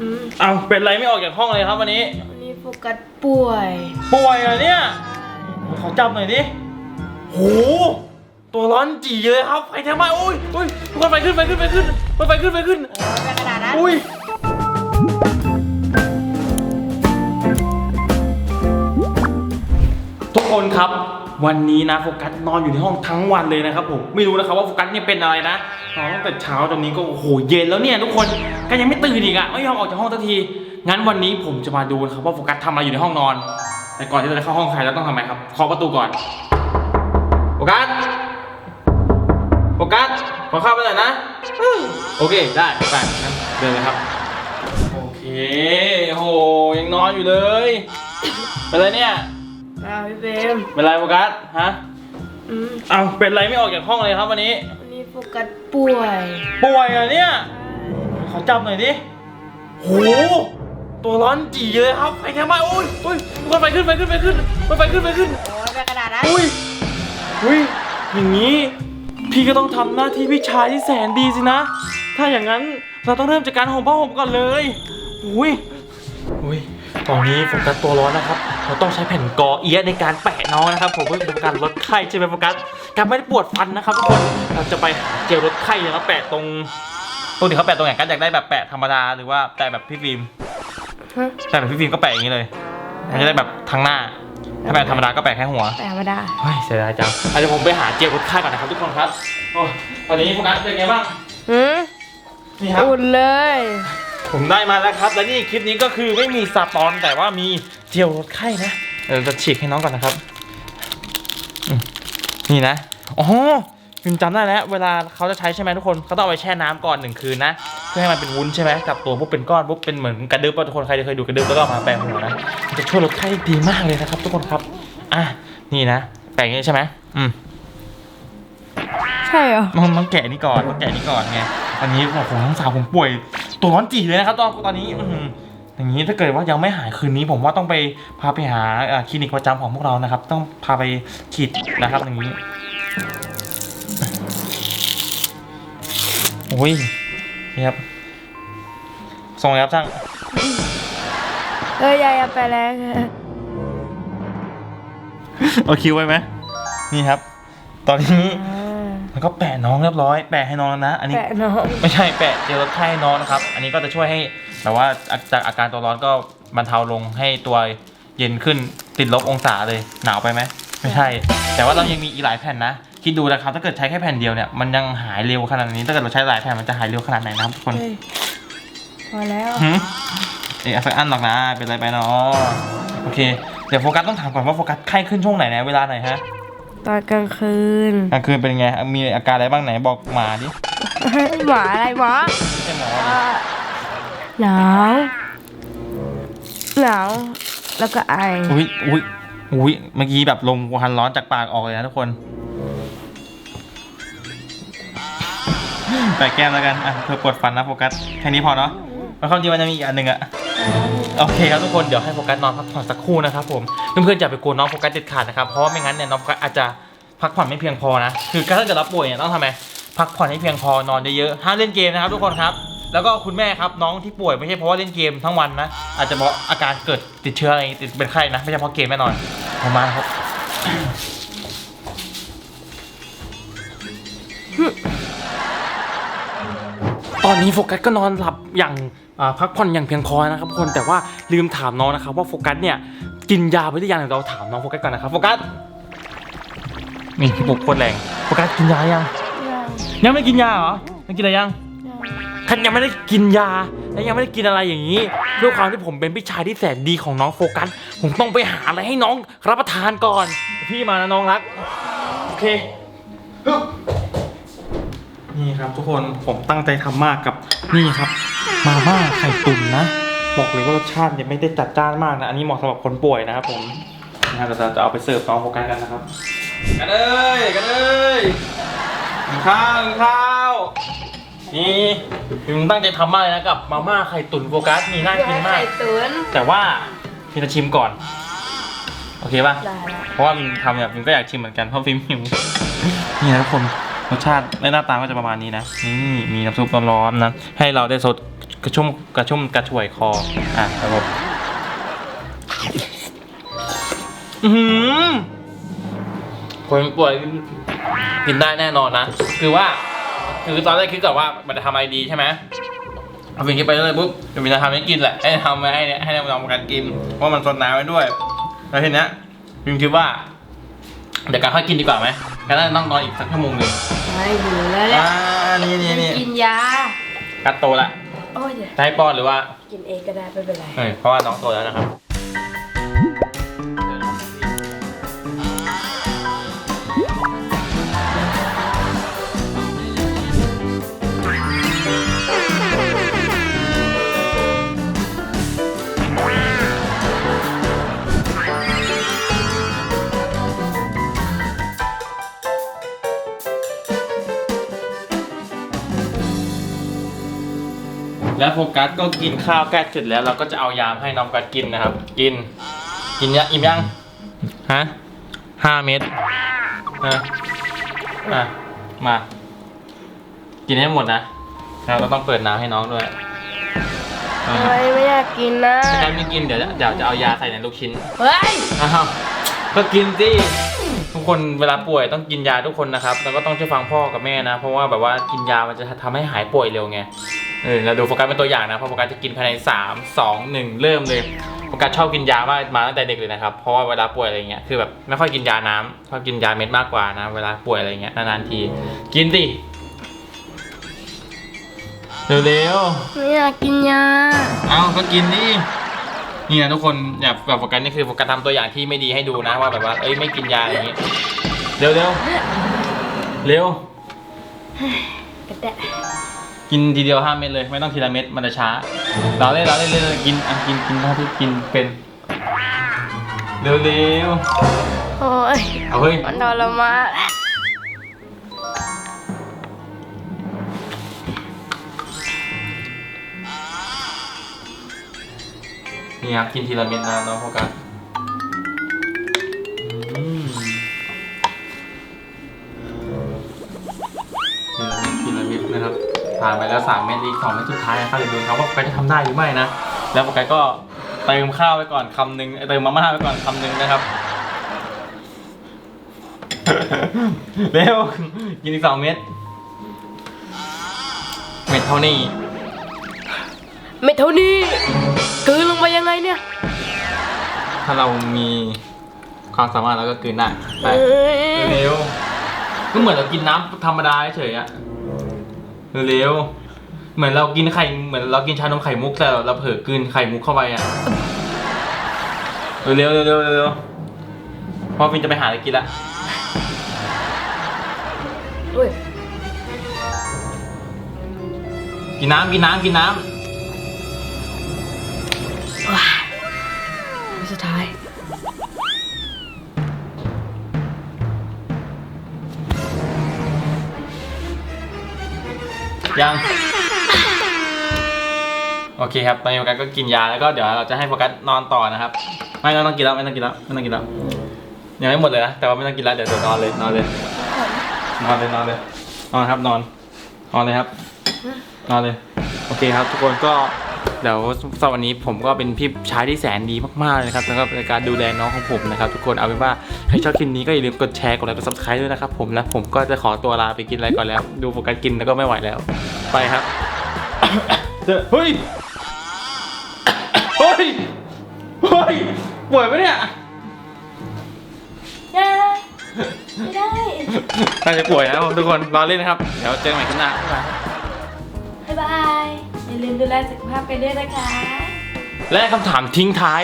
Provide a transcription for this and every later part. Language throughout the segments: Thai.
อืมเอาเป็นไรไม่ออกจากห้องเลยครับวันนี้ วันนี้โฟกัสป่วยป่วยเหรอเนี่ย ขอจับหน่อยดิโห ตัวร้อนจีเลยครับ ไฟแทงไหม้อุ้ยอุ้ยทุกคนไฟขึ้นไฟขึ้นไฟขึ้นไฟขึ้นไฟขึ้นโอ้ยเป็นกระดาษนะอุ้ย ทุกคนครับ วันนี้นะโฟกัสนอนอยู่ในห้องทั้งวันเลยนะครับผมไม่รู้นะครับว่าโฟกัสเนี่ยเป็นอะไรนะนอนตั้งแต่เช้าตอนนี้ก็โอ้โหเย็นแล้วเนี่ยทุกคนก็ยังไม่ตื่นอีกอะไม่ยอมออกจากห้องสักทีงั้นวันนี้ผมจะมาดูนะครับว่าโฟกัสทำอะไรอยู่ในห้องนอน แต่ก่อนที่เราจะเข้าห้องใครเราต้องทำไงครับเคาะประตูก่อนโฟกัสโฟกัสขอเข้าไปหน่อยนะโอเคได้ไปเดินเลยครับโอเคโหยังนอนอยู่เลยเป็นไรเนี่ย อ้าวพี่เบมเป็นไรโฟกัสฮะอืมเอาเป็นไรไม่ออกจากห้องเลยครับวันนี้ วันนี้โฟกัสป่วยป่วยเหรอเนี่ย ขอจับหน่อยดิโห ตัวร้อนจีเลยครับ ไฟแทงไหม้อุ้ยอุ้ยทุกคนไฟขึ้นไฟขึ้นไฟขึ้นไฟขึ้นไฟขึ้น โอ้ยเป็นกระดาษนะอุ้ยอุ้ย อย่างนี้ พี่ก็ต้องทำหน้าที่พี่ชายที่แสนดีสินะ ถ้าอย่างนั้นเราต้องเริ่มจากการห่มผ้าห่มก่อนเลย อุ้ย อุ้ย ตอนนี้โฟกัสตัวร้อนนะครับ เราต้องใช้แผ่นกอเอียะในการแปะน้องนะครับ ผมเพื่อเป็นการลดไข้ใช่ไหมโฟกัส การไม่ได้ปวดฟันนะครับทุกคน เราจะไปหาเจลลดไข้นะครับแปะตรงปกติเขาแปะตรงไหนกันอยากได้แบบแปะธรรมดาหรือว่าแปะแบบพี่ฟิล์มฮะแปะแบบพี่ฟิล์มก็แปะอย่างนี้เลยมันจะได้แบบทั้งหน้า ถ้าแปะธรรมดาก็แปะแค่หัวแต่ธรรมดา เฮ้ยเสียดายจังอาจจะเดี๋ยวผมไปหาเจลลดไข้ก่อนนะครับทุกคนครับ โอ้ยตอนนี้โฟกัสเป็นไงบ้างหืมนี่ครับอุ่นเลย ผมได้มาแล้วครับ และนี่คลิปนี้ก็คือไม่มีสปอนแต่ว่ามีเจลลดไข้นะเดี๋ยวจะฉีกให้น้องก่อนนะครับอืมนี่นะอ๋อพิมจำได้แล้วเวลาเขาจะใช้ใช่ไหมทุกคนเขาต้องเอาไปแช่น้ำก่อนหนึ่งคืนนะเพื่อให้มันเป็นวุ้นใช่ไหมกับตัวพวกเป็นก้อนพวกเป็นเหมือนกระดึบอะทุกคนใครเคยดูกระดึบแล้วก็เอามาแปะหัวนะมันจะช่วยลดไข้ได้ดีมากเลยนะครับ ทุกคนครับอะนี่นะ แปะอย่างนี้ใช่ไหมอืมใช่เหรอต้องต้องแกะนี่ก่อนต้องแกะนี่ก่อนไงตอนนี้โอ้โหน้องสาวผมป่วย ตัวร้อนจีเลยนะครับตอนตอนนี้อื้อหืออย่างนี้ถ้าเกิดว่ายังไม่หายคืนนี้ ผมว่าต้องไปพาไปหาอ่าคลินิกประจำของพวกเรานะครับ ต้องพาไปฉีดนะครับ อย่างนี้โอ้ยนี่ครับส่งเลยครับช่างเออยายเอาไปแล้วค่ะเอาคิวไว้ไหมนี่ครับ ตอนนี้ อ่ามันก็แปะน้องเรียบร้อย แปะให้น้องแล้วนะ อันนี้แปะน้องไม่ใช่แปะเจลลดไข้ให้น้องนะครับ อันนี้ก็จะช่วยให้แบบว่าจากอาการตัวร้อนก็บรรเทาลงให้ตัวเย็นขึ้นติดลบองศาเลยหนาวไปไหมไม่ใช่ แต่ว่าเรายังมีอีกหลายแผ่นนะคิดดูนะครับถ้าเกิดใช้แค่แผ่นเดียวเนี่ยมันยังหายเร็วขนาดนี้ถ้าเกิดเราใช้หลายแผ่นมันจะหายเร็วขนาดไหนนะครับทุกคนเฮ้ยพอแล้ว หืมเอ๊ะสักอันหรอกนะเป็นไรไปเนาะโอเคเดี๋ยวโฟกัสต้องถามก่อนว่าโฟกัสไข้ขึ้นช่วงไหนนะเวลาไหนฮะ ตอนกลางคืน กลางคืนเป็นไง มีอาการอะไรบ้างไหนบอกหมาดิหมาอะไรหมาไม่ใช่หมอดิอ่าหนาวหนาวแล้วก็ไออุ้ยอุ้ยอุ้ยเมื่อกี้แบบลมควันร้อนจากปากออกเลยนะทุกคนแต่แก้มแล้วกันอะเพื่อปวดฟันนะโฟกัสแค่นี้พอเนาะแล้วความจริงมันจะมีอีกอันหนึ่งอะ โอเคครับทุกคนเดี๋ยวให้โฟกัสนอนพักผ่อนสักครู่นะครับผมเพื่อนๆอย่าไปกลัวน้องโฟกัสเด็ดขาดนะครับเพราะว่าไม่งั้นเนี่ยน้องโฟกัสอาจจะพักผ่อนไม่เพียงพอนะคือถ้าเกิดรับป่วยเนี่ยต้องทำไงพักผ่อนให้เพียงพอนอนเยอะๆห้ามเล่นเกมนะครับทุกคนครับแล้วก็คุณแม่ครับน้องที่ป่วยไม่ใช่เพราะว่าเล่นเกมทั้งวันนะอาจจะเพราะอาการเกิดติดเชื้ออะไรติดเป็นไข้นะไม่ใช่เพราะเกมแน่นอนประมาณครับตอนนี้โฟกัสก็นอนหลับอย่าง พักผ่อนอย่างเพียงพอนะครับทุกคนแต่ว่าลืมถามน้องนะครับว่าโฟกัสเนี่ยกินยาไปหรือยังเดี๋ยวเราถามน้องโฟกัสก่อนนะครับโฟกัสนี่พี่ปุกโคตรแรงโฟกัสกินยายังยังยังไม่กินยาเหรอยังกินอะไรยังยังท่านยังไม่ได้กินยาและยังไม่ได้กินอะไรอย่างนี้ด้วยความที่ผมเป็นพี่ชายที่แสนดีของน้องโฟกัสผมต้องไปหาอะไรให้น้องรับประทานก่อน พี่มานะน้องรักโอเคฮึบนี่ครับทุกคนผมตั้งใจทำมากกับนี่ครับ มาม่าไข่ตุ๋นนะ บอกเลยว่ารสชาติเนี่ยไม่ได้จัดจ้านมากนะ อันนี้เหมาะสำหรับคนป่วยนะครับผมนะครับเราจะเอาไปเสิร์ฟน้องโฟกัสกันนะครับ กันเลยกันเลยกินข้าวกินข้าวนี่พิมตั้งใจทำมากเลยนะกับมาม่าไข่ตุ๋นโฟกัสมีน่ากินมาก ไข่ตุ๋นแต่ว่าพิมจะชิมก่อน โอเคป่ะ ได้แล้วเพราะว่าพิมทำเนี่ยพิมก็อยากชิมเหมือนกันเพราะพิมหิว นี่นะทุกคนรสชาติและหน้าตาก็จะประมาณนี้นะ นี่มีน้ำซุปร้อนๆนะ ให้เราได้สด กระชุ่มกระชุ่มกระชวยคอ อะครับผมอือหือคนป่วยกินได้แน่นอนนะ คือว่า คือตอนแรกคิดก่อนว่ามันจะทำอะไรดีใช่ไหมเอาฟินกินไปเรื่อยๆปุ๊บเดี๋ยวมินจะทำให้กินแหละ ให้ทำไว้ให้เนี่ยให้น้องกันกินเพราะมันสดน้ำไว้ด้วย แล้วทีเนี้ยพิมคิดว่า เดี๋ยวการค่อยกินดีกว่าไหมการน่าจะต้องนอนอีกสักชั่วโมงหนึ่งไม่หิวแล้วแหละอ่านี่นี่นี่กินยา กัดโตละ โอ้ยเดี๋ยวจะให้ป้อนหรือว่ากินเองก็ได้ไม่เป็นไร เอ้ยเพราะว่าน้องโตแล้วนะครับ แล้วโฟกัสก็กินข้าวแก้เสร็จแล้วเราก็จะเอายามให้น้องโฟกัสกินนะครับ กิน กินยะอิ่มยังฮะห้าเม็ดฮะอะมา กินให้หมดนะแล้วเราต้องเปิดน้ำให้น้องด้วยอะทำไมไม่อยากกินนะถ้าไม่กินเดี๋ยวจะเดี๋ยวจะเอายาใส่ในลูกชิ้นเฮ้ยอ้าวก็กินสิทุกคนเวลาป่วยต้องกินยาทุกคนนะครับ แล้วก็ต้องเชื่อฟังพ่อกับแม่นะ เพราะว่าแบบว่ากินยามันจะทำให้หายป่วยเร็วไง เออเราดูโฟกัสเป็นตัวอย่างนะเพราะโฟกัสจะกินภายใน 3 2 1 เริ่มเลยโฟกัสชอบกินยามากมาตั้งแต่เด็กเลยนะครับเพราะว่าเวลาป่วยอะไรเงี้ยคือแบบไม่ค่อยกินยาน้ำชอบกินยาเม็ดมากกว่านะเวลาป่วยอะไรเงี้ยนานๆที กินสิเร็วๆไม่อยากกินยาเอาก็กินนี่นี่นะทุกคนอย่าแบบโฟกัสนี่คือโฟกัสทำตัวอย่างที่ไม่ดีให้ดูนะว่าแบบว่าเอ้ยไม่กินยาอย่างนี้เร็วเร็วเร็วก็ได้ กินทีเดียวห้าเม็ดเลย ไม่ต้องทีละเม็ดมันจะช้า เราเล่นเราเล่นเล่นกินอะกินกินเท่าที่กินเป็นเร็วเร็วโอ้ยเอาเฮ้ยมันทรมานนี่ครับกินทีละเม็ดนะน้องโฟกัสทีละเม็ดทีละเม็ดนะครับ ผ่านไปแล้วสามเม็ดอีกสองเม็ดสุดท้ายนะครับเดี๋ยวดูครับว่าโฟกัสจะทำได้หรือไม่นะ แล้วโฟกัสก็เติมข้าวไปก่อนคำหนึ่งเติมมาม่าไปก่อนคำหนึ่งนะครับ เร็วกินอีกสองเม็ดเม็ดเท่านี้ไม่เท่านี้กลืนลงไปยังไงเนี่ย ถ้าเรามีความสามารถเราก็กลืนได้ไปเอ้ยเร็วก็เหมือนเรากินน้ำธรรมดาเฉยๆอะ เร็วเหมือนเรากินไข่เหมือนเรากินชานมไข่มุกแต่เราเผลอกลืนไข่มุกเข้าไปอะเร็วๆเร็วๆเร็วๆพอฟินจะไปหาอะไรกินละเฮ้ยกินน้ำกินน้ำกินน้ว้ายสุดท้าย ยังโอเคครับตอนนี้โฟกัสก็กินยาแล้วก็เดี๋ยวเราจะให้โฟกัสนอนต่อนะครับ ไม่ไม่ต้องกินแล้วไม่ต้องกินแล้วไม่ต้องกินแล้วยังไม่หมดเลยนะแต่ว่าไม่ต้องกินแล้วเดี๋ยวเดี๋ยวนอนเลยนอนเลยนอนเลยนอนเลยนอนครับนอนนอนเลยครับนอนเลยโอเคครับทุกคนก็ เดี๋ยวสำหรับวันนี้ผมก็เป็นพี่ชายที่แสนดีมากๆเลยนะครับสำหรับในการดูแลน้องของผมนะครับทุกคนเอาเป็นว่าใครชอบคลิปนี้ก็อย่าลืมกดแชร์กดไลค์กดซับสไครต์ด้วยนะครับผมและผมก็จะขอตัวลาไปกินอะไรก่อนแล้ว ดูโฟกัสกินแล้วก็ไม่ไหวแล้ว ไปครับเจอเฮ้ยเฮ้ยเฮ้ยป่วยปะเนี่ยยาไม่ได้น่าจะป่วยนะครับผมทุกคนรอเล่นนะครับ เดี๋ยวเจอกันใหม่คลิปหน้าบ๊ายบาย บ๊ายบายอย่าลืมดูแลสุขภาพกันด้วยนะคะ และคำถามทิ้งท้าย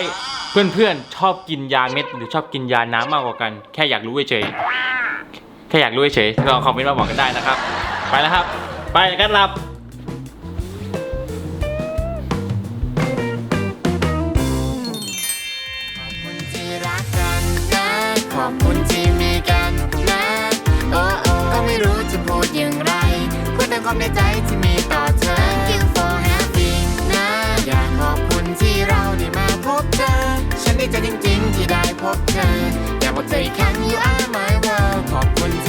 เพื่อนๆ ชอบกินยาเม็ด หรือชอบกินยาน้ำมากกว่ากัน แค่อยากรู้เฉยๆแค่อยากรู้เฉยๆลองคอมเมนต์มาบอกกันได้นะครับ ไปแล้วครับ ไปกันหลับที่รักกันนะขอบคุณที่มีกันนะ โอ้โอ้ก็ไม่รู้จะพูดอย่างไร พูดแต่ความในใจที่มีต่อเธอ ที่เราได้มาพบเธอ ฉันดีใจจริงๆที่ได้พบเธออยากบอกเธออีกครั้ง you are my world ขอบคุณ